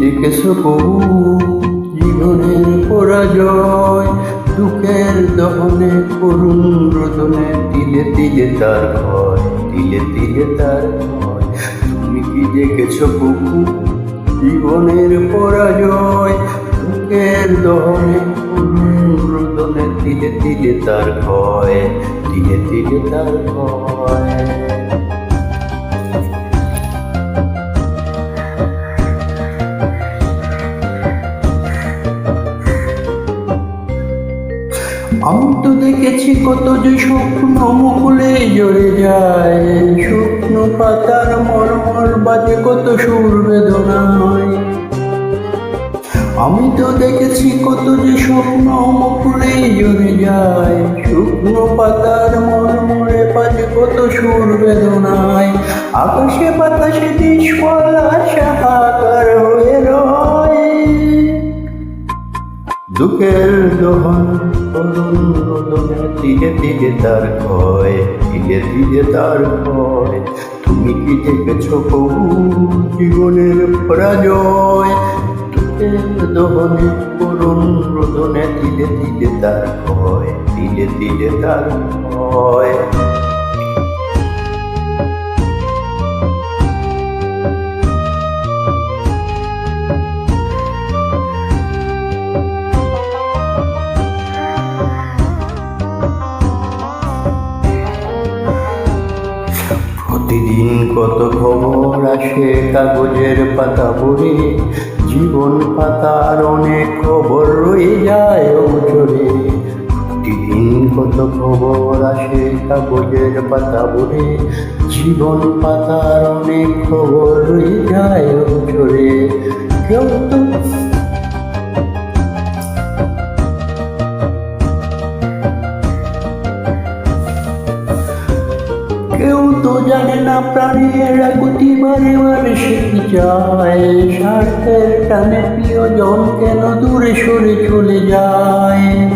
দেখেছ প্রভু জীবনের পরাজয়, দুঃখের দহনে করুণ রোদনে তিলে তিলে তার ভয়, তিলে তিলে তার ভয়। তুমি কি দেখেছ প্রভু জীবনের পরাজয়, দুঃখের দহনে রোদনে তিলে তিলে তার ভয়, তিলে তিলে তার ভয়? আমি তো দেখেছি কত যে স্বপ্ন মুকুলে জড়ে যায়। শুকনো পাতার মরমর বাজে, কত সুর বেদনায় আমি তো দেখেছি কত যে স্বপ্ন মুকুলে জড়ে যায়। শুকনো পাতার মরমরে বাজে, কত সুর বেদনায় আকাশে বাতাসে দুঃখের দহন করুণ রোদনে তার ভয় দিলে দিলে তার ভয়। তুমি কি দেখেছ প্রভু জীবনের পরাজয়? দহনে করুণ রোদনে দিলে দিলে তার ভয় দিলে দিলে তার ভয়। প্রতিদিন কত খবর আসে কাগজের পাতা পড়ে জীবন পাতার অনেক খবর রয়ে যায় অচরে প্রতিদিন কত খবর আসে কাগজের পাতা পড়ে জীবন পাতার অনেক খবর রয়ে যায় অচরে কেউ তো জানে না প্রাণীরা গতি বারে বারে শিখি যায় স্বার্থের টানে প্রিয়জন কেন দূরে সরে চলে যায়?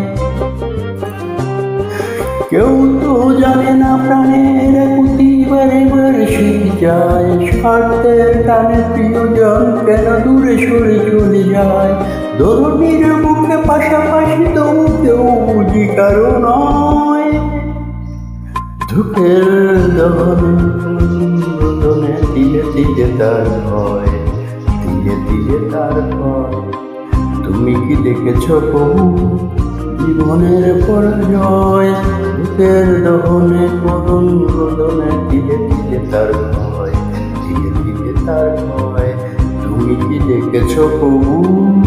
কেউ তো জানে না প্রাণের গতি বারে বারে শিখি যায় স্বার্থের টানে প্রিয়জন কেন দূরে সরে চলে যায়? দরুনির মুখে পাশাপাশি তবু কেউ বুঝি কারও নয়? দহনে রোদনে দিলে দিলে তার ভয় দিলে দিলে তার ভয়। তুমি কি দেখেছ প্রভু? জীবনের পরাজয় দুঃখের দহনে করুণ রোদনে দিলে দিলে তার ভয় দিলে দিলে তার ভয়। তুমি কি দেখেছ প্রভু?